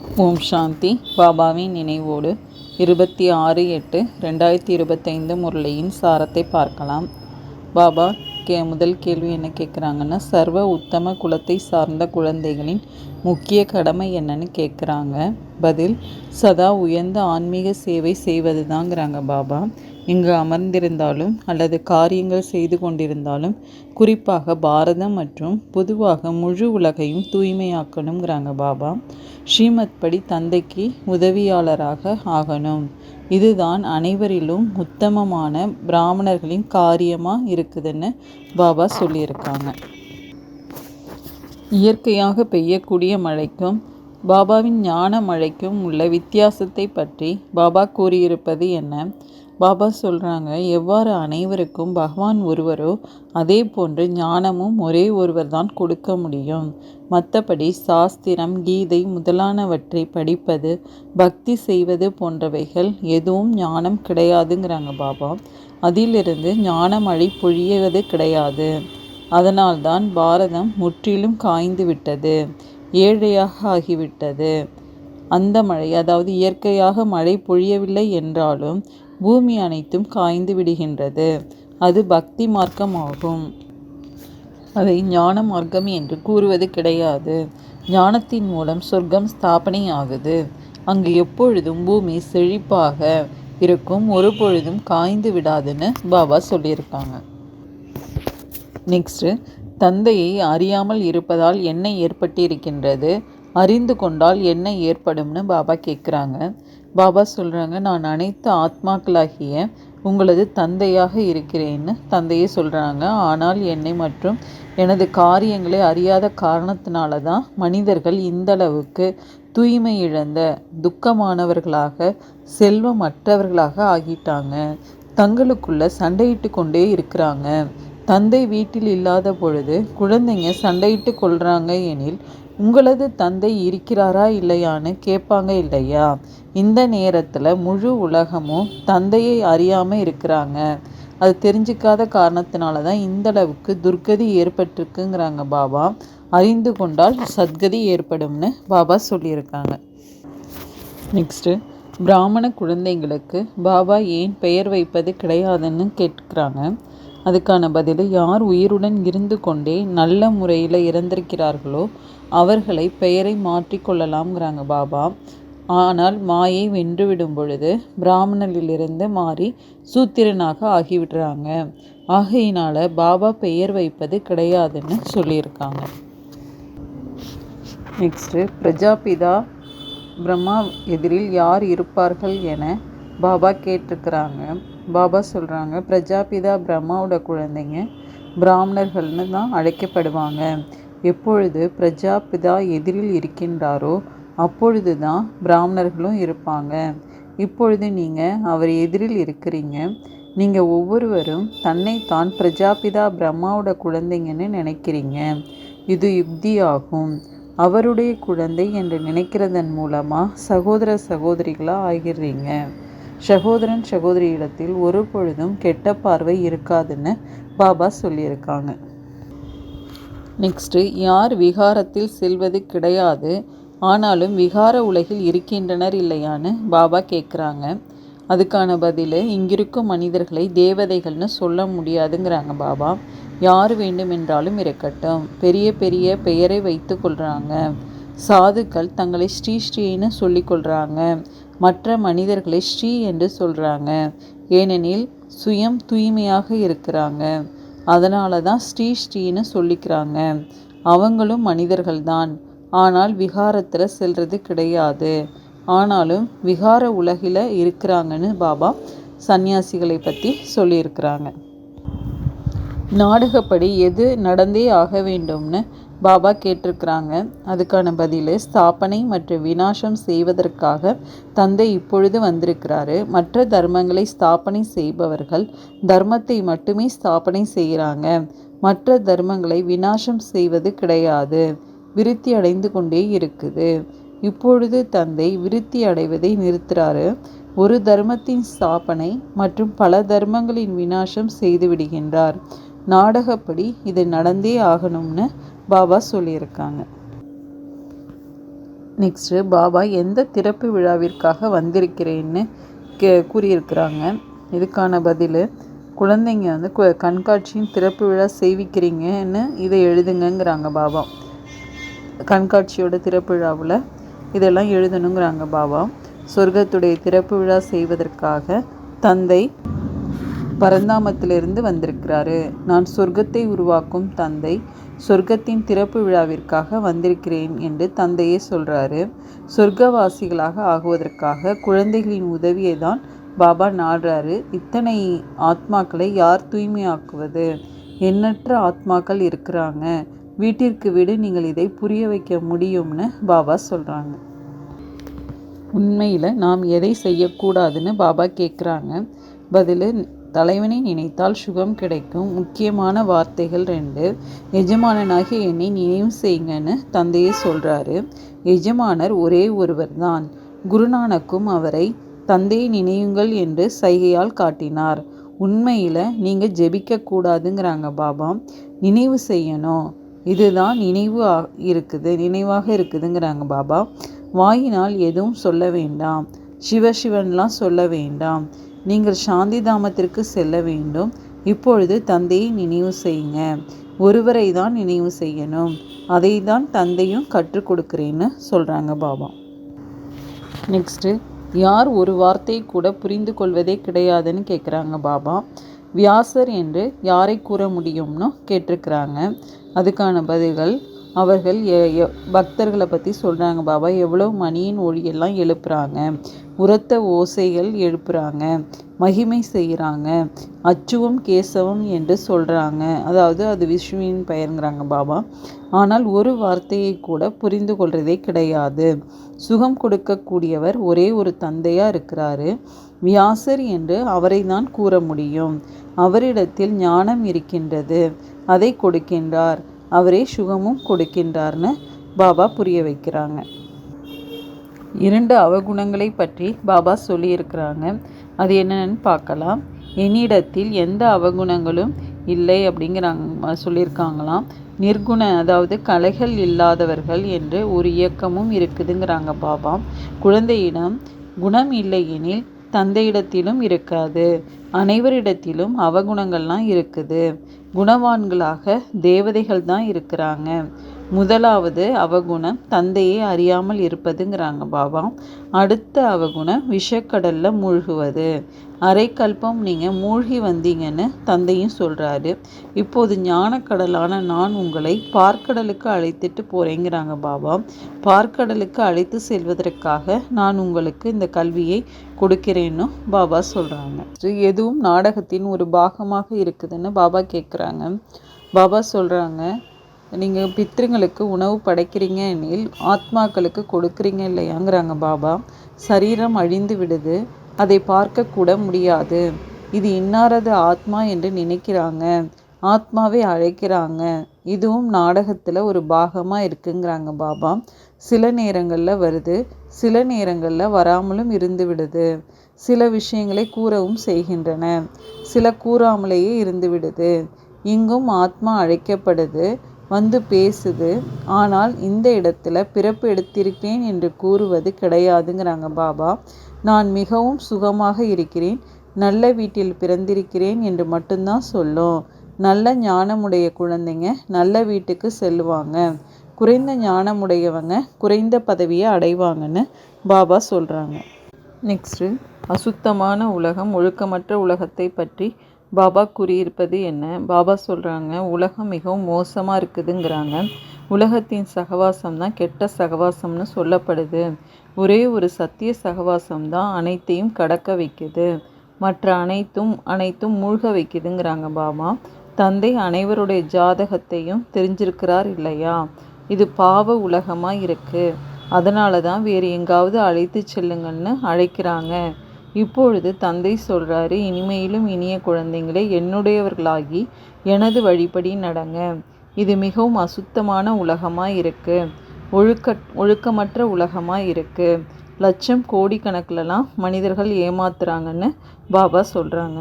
ஓம் சாந்தி. பாபாவின் நினைவோடு இருபத்தி ஆறு எட்டு ரெண்டாயிரத்தி இருபத்தைந்து முரளியின் சாரத்தை பார்க்கலாம். பாபா கே முதல் கேள்வி என்ன கேட்குறாங்கன்னா சர்வ உத்தம குலத்தை சார்ந்த குழந்தைகளின் முக்கிய கடமை என்னன்னு கேட்குறாங்க பதில் சதா உயர்ந்த ஆன்மீக சேவை செய்வது தாங்கிறாங்க பாபா. இங்கு அமர்ந்திருந்தாலும் அல்லது காரியங்கள் செய்து கொண்டிருந்தாலும் குறிப்பாக பாரதம் மற்றும் பொதுவாக முழு உலகையும் தூய்மையாக்கணுங்கிறாங்க பாபா. ஸ்ரீமத் படி தந்தைக்கு உதவியாளராக ஆகணும். இதுதான் அனைவரிலும் உத்தமமான பிராமணர்களின் காரியமாக இருக்குதுன்னு பாபா சொல்லியிருக்காங்க. இயற்கையாக பெய்யக்கூடிய மழைக்கும் பாபாவின் ஞான மழைக்கும் உள்ள வித்தியாசத்தை பற்றி பாபா கூறியிருப்பது என்ன? பாபா சொல்கிறாங்க எவ்வாறு அனைவருக்கும் பகவான் ஒருவரோ அதே போன்று ஞானமும் ஒரே ஒருவர் தான் கொடுக்க முடியும். மற்றபடி சாஸ்திரம் கீதை முதலானவற்றை படிப்பது பக்தி செய்வது போன்றவைகள் எதுவும் ஞானம் கிடையாதுங்கிறாங்க பாபா. அதிலிருந்து ஞானமழை பொழியவது கிடையாது. அதனால்தான் பாரதம் முற்றிலும் காய்ந்து விட்டது ஏழையாக ஆகிவிட்டது. அந்த மழை அதாவது இயற்கையாக மழை பொழியவில்லை என்றாலும் பூமி அனைத்தும் காய்ந்து விடுகின்றது. அது பக்தி மார்க்கமாகும். அதை ஞான மார்க்கம் என்று கூறுவது கிடையாது. ஞானத்தின் மூலம் சொர்க்கம் ஸ்தாபனை ஆகுது அங்கு எப்பொழுதும் பூமி செழிப்பாக இருக்கும். ஒரு பொழுதும் காய்ந்து விடாதுன்னு பாபா சொல்லியிருக்காங்க. நெக்ஸ்ட்டு தந்தையை அறியாமல் இருப்பதால் என்ன ஏற்பட்டிருக்கின்றது. அறிந்து கொண்டால் என்ன ஏற்படும்னு பாபா கேட்குறாங்க பாபா சொல்கிறாங்க நான் அனைத்து ஆத்மாக்களாகிய உங்களது தந்தையாக இருக்கிறேன்னு தந்தையே சொல்கிறாங்க ஆனால் என்னை மற்றும் எனது காரியங்களை அறியாத காரணத்தினால தான் மனிதர்கள் இந்தளவுக்கு தூய்மை இழந்த துக்கமானவர்களாக செல்வமற்றவர்களாக ஆகிட்டாங்க. தங்களுக்குள்ள சண்டையிட்டு கொண்டே இருக்கிறாங்க. தந்தை வீட்டில் இல்லாத பொழுது குழந்தைங்க சண்டையிட்டு கொள்கிறாங்க எனில் உங்களது தந்தை இருக்கிறாரா இல்லையான்னு கேட்பாங்க இல்லையா? இந்த நேரத்தில் முழு உலகமும் தந்தையை அறியாமல் இருக்கிறாங்க. அது தெரிஞ்சிக்காத காரணத்தினால தான் இந்தளவுக்கு துர்கதி ஏற்பட்டிருக்குங்கிறாங்க பாபா. அறிந்து கொண்டால் சத்கதி ஏற்படும்னு பாபா சொல்லியிருக்காங்க. நெக்ஸ்ட்டு பிராமண குழந்தைங்களுக்கு பாபா ஏன் பெயர் வைப்பது கிடையாதுன்னு கேட்குறாங்க. அதுக்கான பதில் யார் உயிருடன் இருந்து கொண்டே நல்ல முறையில் இறந்திருக்கிறார்களோ அவர்களை பெயரை மாற்றிக்கொள்ளலாம்ங்கிறாங்க பாபா. ஆனால் மாயை வென்றுவிடும் பொழுது பிராமணனிலிருந்து மாறி சூத்திரனாக ஆகிவிடுறாங்க. ஆகையினால பாபா பெயர் வைப்பது கிடையாதுன்னு சொல்லியிருக்காங்க. நெக்ஸ்ட்டு பிரஜாபிதா பிரம்மா எதிரில் யார் இருப்பார்கள் என பாபா கேட்டிருக்கிறாங்க. பாபா சொல்கிறாங்க பிரஜாபிதா பிரம்மாவோட குழந்தைங்க பிராமணர்கள்னு தான் அழைக்கப்படுவாங்க. எப்பொழுது பிரஜாபிதா எதிரில் இருக்கின்றாரோ அப்பொழுது தான் பிராமணர்களும் இருப்பாங்க. இப்பொழுது நீங்கள் அவர் எதிரில் இருக்கிறீங்க. நீங்கள் ஒவ்வொருவரும் தன்னை தான் பிரஜாபிதா பிரம்மாவோட குழந்தைங்கன்னு நினைக்கிறீங்க. இது யுக்தியாகும். அவருடைய குழந்தை என்று நினைக்கிறதன் மூலமாக சகோதர சகோதரிகளாக ஆகிடுறீங்க. சகோதரன் சகோதரியிடத்தில் ஒரு பொழுதும் கெட்ட பார்வை இருக்காதுன்னு பாபா சொல்லியிருக்காங்க. நெக்ஸ்ட்டு யார் விகாரத்தில் செல்வது கிடையாது ஆனாலும் விகார உலகில் இருக்கின்றனர் இல்லையான்னு பாபா கேட்குறாங்க அதுக்கான பதில் இங்கிருக்கும் மனிதர்களை தேவதைகள்னு சொல்ல முடியாதுங்கிறாங்க பாபா. யார் வேண்டுமென்றாலும் இருக்கட்டும். பெரிய பெரிய பெயரை வைத்து கொள்கிறாங்க சாதுக்கள் தங்களை ஸ்ரீ ஸ்ரீன்னு சொல்லிக்கொள்கிறாங்க மற்ற மனிதர்களை ஸ்ரீ என்று சொல்கிறாங்க ஏனெனில் சுயம் தூய்மையாக இருக்கிறாங்க. அதனால தான் ஸ்ரீ ஸ்ரீன்னு சொல்லிக்கிறாங்க. அவங்களும் மனிதர்கள்தான். ஆனால் விகாரத்தில் செல்வது கிடையாது. ஆனாலும் விகார உலகில் இருக்கிறாங்கன்னு பாபா சன்னியாசிகளை பற்றி சொல்லியிருக்கிறாங்க. நாடகப்படி எது நடந்தே ஆக வேண்டும்னு பாபா கேட்டிருக்கிறாங்க. அதுக்கான பதில் ஸ்தாபனை மற்றும் வினாசம் செய்வதற்காக தந்தை இப்பொழுது வந்திருக்கிறாரு. மற்ற தர்மங்களை ஸ்தாபனை செய்பவர்கள் தர்மத்தை மட்டுமே ஸ்தாபனை செய்கிறாங்க. மற்ற தர்மங்களை வினாசம் செய்வது கிடையாது. விருத்தி அடைந்து கொண்டே இருக்குது. இப்பொழுது தந்தை விருத்தி அடைவதை நிறுத்துறாரு. ஒரு தர்மத்தின் ஸ்தாபனை மற்றும் பல தர்மங்களின் வினாசம் செய்து விடுகின்றார். நாடகப்படி இது நடந்தே ஆகணும்னு பாபா சொல்லியிருக்காங்க. நெக்ஸ்ட்டு பாபா எந்த திறப்பு விழாவிற்காக வந்திருக்கிறேன்னு கே கூறியிருக்கிறாங்க. இதுக்கான பதில் குழந்தைங்க வந்து கு- கண்காட்சியின் திறப்பு விழா செய்விக்கிறீங்கன்னு இதை எழுதுங்கங்கிறாங்க பாபா. கண்காட்சியோட திறப்பு விழாவில் இதெல்லாம் எழுதணுங்கிறாங்க பாபா. சொர்க்கத்துடைய திறப்பு விழா செய்வதற்காக தந்தை பரந்தாமத்திலிருந்து வந்திருக்கிறாரு. நான் சொர்க்கத்தை உருவாக்கும் தந்தை சொர்க்கத்தின் திறப்பு விழாவிற்காக வந்திருக்கிறேன் என்று தந்தையே சொல்கிறாரு சொர்க்கவாசிகளாக ஆகுவதற்காக குழந்தைகளின் உதவியை தான் பாபா நாடுறாரு. இத்தனை ஆத்மாக்களை யார் தூய்மையாக்குவது? எண்ணற்ற ஆத்மாக்கள் இருக்கிறாங்க. வீட்டிற்கு வீடு நீங்கள் இதை புரிய வைக்க முடியும்னு பாபா சொல்கிறாங்க உண்மையில் நாம் எதை செய்யக்கூடாதுன்னு பாபா கேட்குறாங்க பதில் தலைவனை நினைத்தால் சுகம் கிடைக்கும். முக்கியமான வார்த்தைகள் ரெண்டு. எஜமானனாகிய என்னை நினைவு செய்யுங்கன்னு தந்தையே சொல்கிறாரு எஜமானர் ஒரே ஒருவர் தான் குருநானக்கும் அவரை தந்தையை நினையுங்கள் என்று சைகையால் காட்டினார். உண்மையில் நீங்கள் ஜெபிக்க கூடாதுங்கிறாங்க பாபா. நினைவு செய்யணும். இதுதான் நினைவு ஆ- இருக்குது. நினைவாக இருக்குதுங்கிறாங்க பாபா. வாயினால் எதுவும் சொல்ல வேண்டாம். சிவசிவன்லாம் சொல்ல வேண்டாம். நீங்கள் சாந்தி தாமத்திற்கு செல்ல வேண்டும். இப்பொழுது தந்தையை நினைவு செய்யுங்க. ஒருவரை தான் நினைவு செய்யணும். அதை தான் தந்தையும் கற்றுக் கொடுக்குறேன்னு சொல்கிறாங்க பாபா. நெக்ஸ்ட்டு யார் ஒரு வார்த்தையை கூட புரிந்து கொள்வதே கிடையாதுன்னு கேட்குறாங்க பாபா. வியாசர் என்று யாரை கூற முடியும்னு கேட்டிருக்கிறாங்க. அதுக்கான பதில்கள் அவர்கள் எ- பக்தர்களை பற்றி சொல்கிறாங்க பாபா எவ்வளோ மணியின் ஒளியெல்லாம் எழுப்புறாங்க? உரத்த ஓசைகள் எழுப்புறாங்க மகிமை செய்கிறாங்க அச்சுவம் கேசவம் என்று சொல்கிறாங்க அதாவது அது விஷ்ணுவின் பெயருங்கிறாங்க பாபா. ஆனால் ஒரு வார்த்தையை கூட புரிந்து கொள்வதே கிடையாது. சுகம் கொடுக்கக்கூடியவர் ஒரே ஒரு தந்தையாக இருக்கிறாரு. வியாசர் என்று அவரை தான் கூற முடியும். அவரிடத்தில் ஞானம் இருக்கின்றது. அதை கொடுக்கின்றார். அவரே சுகமும் கொடுக்கின்றார்னு பாபா புரிய வைக்கிறாங்க. இரண்டு அவகுணங்களை பற்றி பாபா சொல்லியிருக்கிறாங்க. அது என்னென்னு பார்க்கலாம். என்னிடத்தில் எந்த அவகுணங்களும் இல்லை அப்படிங்கிறாங்க சொல்லியிருக்காங்களாம். நிர்குண அதாவது கலைகள் இல்லாதவர்கள் என்று ஒரு இயக்கமும் இருக்குதுங்கிறாங்க பாபா. குழந்தையிடம் குணம் இல்லையெனில் தந்தையிடத்திலும் இருக்காது. அனைவரிடத்திலும் அவகுணங்கள்லாம் இருக்குது. குணவான்களாக தேவதைகள் தான் இருக்கிறாங்க. முதலாவது அவகுணம் தந்தையை அறியாமல் இருப்பதுங்கிறாங்க பாபா. அடுத்த அவகுணம் விஷக்கடலில் மூழ்குவது. அரைக்கல்பம் நீங்கள் மூழ்கி வந்தீங்கன்னு தந்தையும் சொல்கிறாரு இப்போது ஞானக்கடலான நான் உங்களை பார்க்கடலுக்கு அழைத்துட்டு போகிறேங்கிறாங்க பாபா. பார்க்கடலுக்கு அழைத்து செல்வதற்காக நான் உங்களுக்கு இந்த கல்வியை கொடுக்கிறேன்னு பாபா சொல்கிறாங்க எதுவும் நாடகத்தின் ஒரு பாகமாக இருக்குதுன்னு பாபா கேட்குறாங்க பாபா சொல்கிறாங்க நீங்கள் பித்ருங்களுக்கு உணவு படைக்கிறீங்க எனில் ஆத்மாக்களுக்கு கொடுக்குறீங்க இல்லையாங்கிறாங்க பாபா. சரீரம் அழிந்து விடுது. அதை பார்க்க கூட முடியாது. இது இன்னாரது ஆத்மா என்று நினைக்கிறாங்க. ஆத்மாவை அழைக்கிறாங்க. இதுவும் நாடகத்தில் ஒரு பாகமாக இருக்குங்கிறாங்க பாபா. சில நேரங்களில் வருது. சில நேரங்களில் வராமலும் இருந்து விடுது. சில விஷயங்களை கூறவும் செய்கின்றன. சில கூறாமலேயே இருந்து விடுது. இங்கும் ஆத்மா அழைக்கப்படுது. வந்து பேசுது. ஆனால் இந்த இடத்துல பிறப்பு எடுத்திருக்கிறேன் என்று கூறுவது கிடையாதுங்கிறாங்க பாபா. நான் மிகவும் சுகமாக இருக்கிறேன். நல்ல வீட்டில் பிறந்திருக்கிறேன் என்று மட்டும்தான் சொல்லும். நல்ல ஞானமுடைய குழந்தைங்க நல்ல வீட்டுக்கு செல்லுவாங்க குறைந்த ஞானமுடையவங்க குறைந்த பதவியை அடைவாங்கன்னு பாபா சொல்கிறாங்க நெக்ஸ்ட்டு அசுத்தமான உலகம் ஒழுக்கமற்ற உலகத்தை பற்றி பாபா கூறியிருப்பது என்ன? பாபா சொல்கிறாங்க உலகம் மிகவும் மோசமாக இருக்குதுங்கிறாங்க. உலகத்தின் சகவாசம் தான் கெட்ட சகவாசம்னு சொல்லப்படுது. ஒரே ஒரு சத்திய சகவாசம் தான் அனைத்தையும் கடக்க வைக்குது. மற்ற அனைத்தும் அனைத்தும் மூழ்க வைக்குதுங்கிறாங்க பாபா. தந்தை அனைவருடைய ஜாதகத்தையும் தெரிஞ்சிருக்கிறார் இல்லையா? இது பாவ உலகமாக இருக்குது அதனால தான் வேறு எங்காவது அழைத்து செல்லுங்கன்னு அழைக்கிறாங்க. இப்பொழுது தந்தை சொல்கிறாரு இனிமையிலும் இனிய குழந்தைங்களே என்னுடையவர்களாகி எனது வழிபடி நடங்க. இது மிகவும் அசுத்தமான உலகமாக இருக்குது ஒழுக்க ஒழுக்கமற்ற உலகமாக இருக்குது லட்சம் கோடிக்கணக்கிலலாம் மனிதர்கள் ஏமாத்துறாங்கன்னு பாபா சொல்கிறாங்க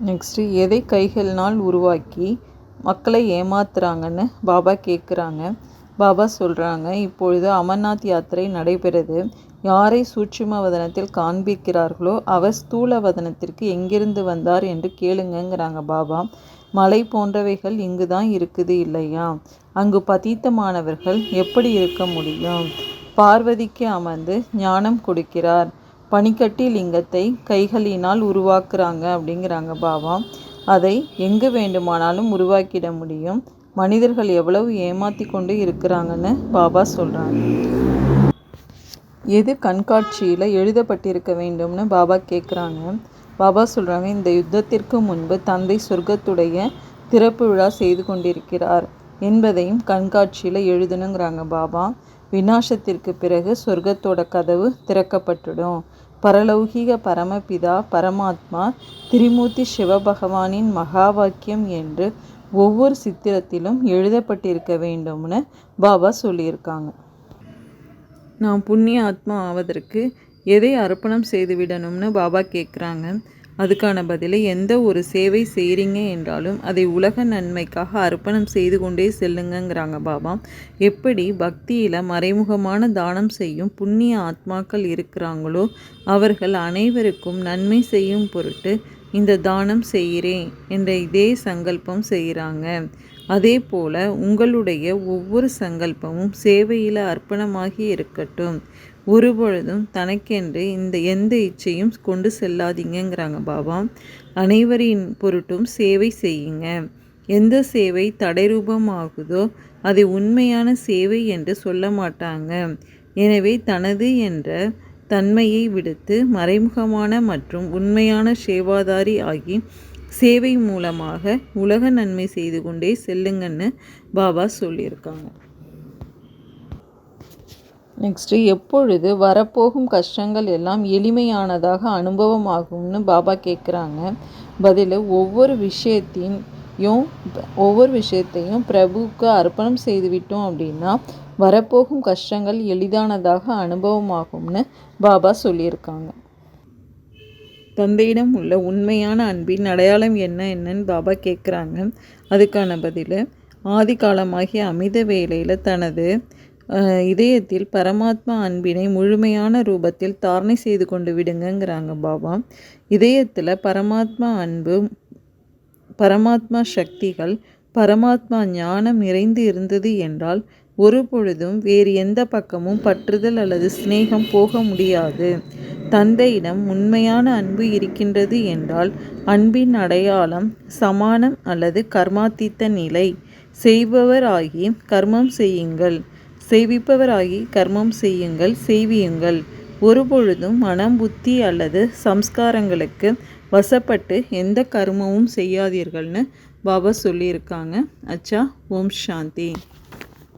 நெக்ஸ்ட்டு எதை கைகளினால் உருவாக்கி மக்களை ஏமாத்துறாங்கன்னு பாபா கேட்குறாங்க பாபா சொல்கிறாங்க இப்பொழுது அமர்நாத் யாத்திரை நடைபெறுது. யாரை சூட்சும வதனத்தில் காண்பிக்கிறார்களோ அவர் ஸ்தூல வதனத்திற்கு எங்கிருந்து வந்தார் என்று கேளுங்கங்கிறாங்க பாபா. மலை போன்றவைகள் இங்கு தான் இருக்குது இல்லையா? அங்கு பதீத்தமானவர்கள் எப்படி இருக்க முடியும்? பார்வதிக்கு அமர்ந்து ஞானம் கொடுக்கிறார். பனிக்கட்டி லிங்கத்தை கைகளினால் உருவாக்குறாங்க அப்படிங்கிறாங்க பாபா. அதை எங்கு வேண்டுமானாலும் உருவாக்கிட முடியும். மனிதர்கள் எவ்வளவு ஏமாற்றி கொண்டு இருக்கிறாங்கன்னு பாபா சொல்கிறாங்க எது கண்காட்சியில் எழுதப்பட்டிருக்க வேண்டும்னு பாபா கேட்குறாங்க பாபா சொல்கிறாங்க இந்த யுத்தத்திற்கு முன்பு தந்தை சொர்க்கத்துடைய திறப்பு விழா செய்து கொண்டிருக்கிறார் என்பதையும் கண்காட்சியில் எழுதணுங்கிறாங்க பாபா. விநாசத்திற்கு பிறகு சொர்க்கத்தோட கதவு திறக்கப்பட்டுடும். பரலௌகிக பரமபிதா பரமாத்மா திரிமூர்த்தி சிவபகவானின் மகா வாக்கியம் என்று ஒவ்வொரு சித்திரத்திலும் எழுதப்பட்டிருக்க வேண்டும்னு பாபா சொல்லியிருக்காங்க. நான் புண்ணிய ஆத்மா ஆவதற்கு எதை அர்ப்பணம் செய்து விடணும்னு பாபா கேட்குறாங்க. அதுக்கான பதிலை எந்த ஒரு சேவை செய்கிறீங்க என்றாலும் அதை உலக நன்மைக்காக அர்ப்பணம் செய்து கொண்டே செல்லுங்கங்கிறாங்க பாபா. எப்படி பக்தியில் மறைமுகமான தானம் செய்யும் புண்ணிய ஆத்மாக்கள் இருக்கிறாங்களோ அவர்கள் அனைவருக்கும் நன்மை செய்யும் பொருட்டு இந்த தானம் செய்கிறேன் என்ற இதே சங்கல்பம் செய்கிறாங்க. அதே போல் உங்களுடைய ஒவ்வொரு சங்கல்பமும் சேவையில் அர்ப்பணமாகி இருக்கட்டும். ஒருபொழுதும் தனக்கென்று இந்த எந்த இச்சையும் கொண்டு செல்லாதீங்கிறாங்க பாபா. அனைவரின் பொருட்டும் சேவை செய்யுங்க. எந்த சேவை தடைரூபமாகுதோ அதை உண்மையான சேவை என்று சொல்ல மாட்டாங்க. எனவே தனது என்ற தன்மையை விடுத்து மறைமுகமான மற்றும் உண்மையான சேவாதாரி ஆகி சேவை மூலமாக உலக நன்மை செய்து கொண்டே செல்லுங்கன்னு பாபா சொல்லியிருக்காங்க. நெக்ஸ்ட்டு எப்பொழுது வரப்போகும் கஷ்டங்கள் எல்லாம் எளிமையானதாக அனுபவமாகும்னு பாபா கேட்குறாங்க பதில் ஒவ்வொரு விஷயத்தையும் ஒவ்வொரு விஷயத்தையும் பிரபுவுக்கு அர்ப்பணம் செய்துவிட்டோம் அப்படின்னா வரப்போகும் கஷ்டங்கள் எளிதானதாக அனுபவமாகும்னு பாபா சொல்லியிருக்காங்க. தந்தையிடம் உள்ள உண்மையான அன்பின் அடையாளம் என்ன என்னன்னு பாபா கேட்குறாங்க அதுக்கான பதில் ஆதி காலமாகிய அமித வேலையில் தனது இதயத்தில் பரமாத்மா அன்பினை முழுமையான ரூபத்தில் தாரணை செய்து கொண்டு விடுங்கங்கிறாங்க பாபா. இதயத்தில் பரமாத்மா அன்பு பரமாத்மா சக்திகள் பரமாத்மா ஞானம் நிறைந்து இருந்தது என்றால் ஒரு பொழுதும் வேறு எந்த பக்கமும் பற்றுதல் அல்லது சிநேகம் போக முடியாது. தந்தையிடம் உண்மையான அன்பு இருக்கின்றது என்றால் அன்பின் அடையாளம் சமானம் அல்லது கர்மாத்தீத்த நிலை. செய்பவராகி கர்மம் செய்யுங்கள். செய்விப்பவராகி கர்மம் செய்யுங்கள் செய்வியுங்கள். ஒருபொழுதும் மனம் புத்தி அல்லது சம்ஸ்காரங்களுக்கு வசப்பட்டு எந்த கர்மமும் செய்யாதீர்கள்னு பாபா சொல்லியிருக்காங்க. அச்சா ஓம் சாந்தி.